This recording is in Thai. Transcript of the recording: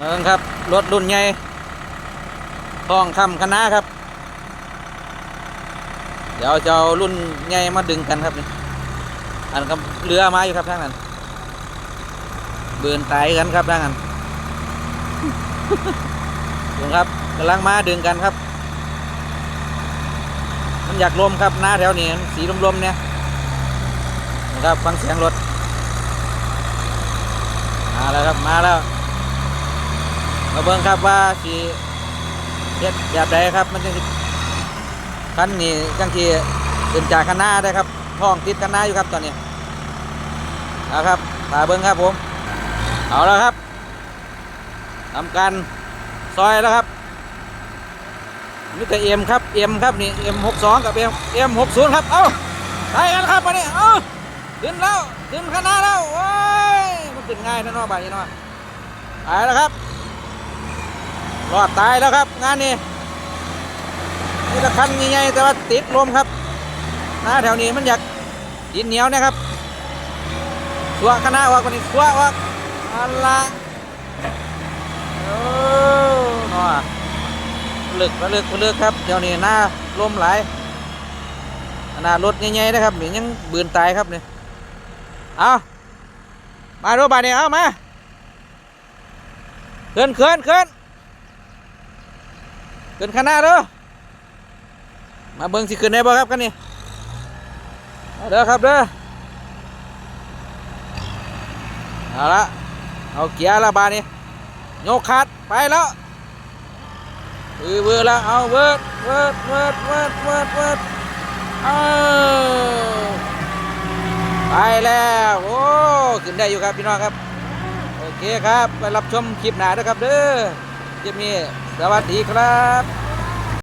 เอิงครับ รถรุ่นใหญ่ทองคำคณะครับ เดี๋ยวจะเอารุ่นใหญ่มาดึงกันครับนี่อันกับเรือมาอยู่ครับทางนั้นเบือนตายกันครับทางนั้นดูครับกำลังมาดึงกันครับ มันอยากลมครับหน้าแถวนี้สีลมๆเนี่ยนะครับฟังเสียงรถมาแล้วครับมาแล้ว มาเบิ่งครับว่าสีเฮ็ดแบบใดครับ มันจังสิคันนี้จังที่ขึ้นจากคันหน้าได้ครับท้องติดคันหน้าอยู่ครับตอนนี้เอาครับตาเบิ่งครับผม เอาแล้วครับทำการซอยแล้วครับนี่แต่เอ็มครับเอ็มครับนี่เอ็มหกสองกับเอ็มเอ็มหกศูนย์ครับ เอ้าใช่กันครับวันนี้เอ้าขึ้นแล้วขึ้นคันหน้าแล้วโอ้ยมันขึ้นง่ายนะเนาะบ่ายนี้เนาะไปแล้วครับ รอดตายแล้วครับ งานนี้นี่ตะคันใหญ่ๆแต่ว่าติดลมครับหน้าแถวนี้มันอยากดินเหนียวนะครับสวคณะออกกว่านี้สวออกอันละโอ้หนอลึกระลึกระลึกครับแถวนี้หน้าลมหลายขนาดรถใหญ่ๆนะครับเนี่ยังบืนตายครับเนี่ยเอามาดูบาดนี้เอามาเคลื่อนเคลื่อนเคลื่อน ขึ้นข้างหน้าเด้อมาเบิ่งสิขึ้นได้บ่ครับกันนี่เด้อครับเด้อเอาละเอาเกียร์ละบานี่โยกขาดไปแล้วบือบือแล้วเอาเวิร์ดเวิร์ดเวิร์ดเวิร์ดเวิร์ดเวิร์ดเอาไปแล้วโอ้ขึ้นได้อยู่ครับพี่น้องครับโอเคครับไปรับชมคลิปหน้าเด้อครับเด้อ คลิปนี้ สวัสดีครับ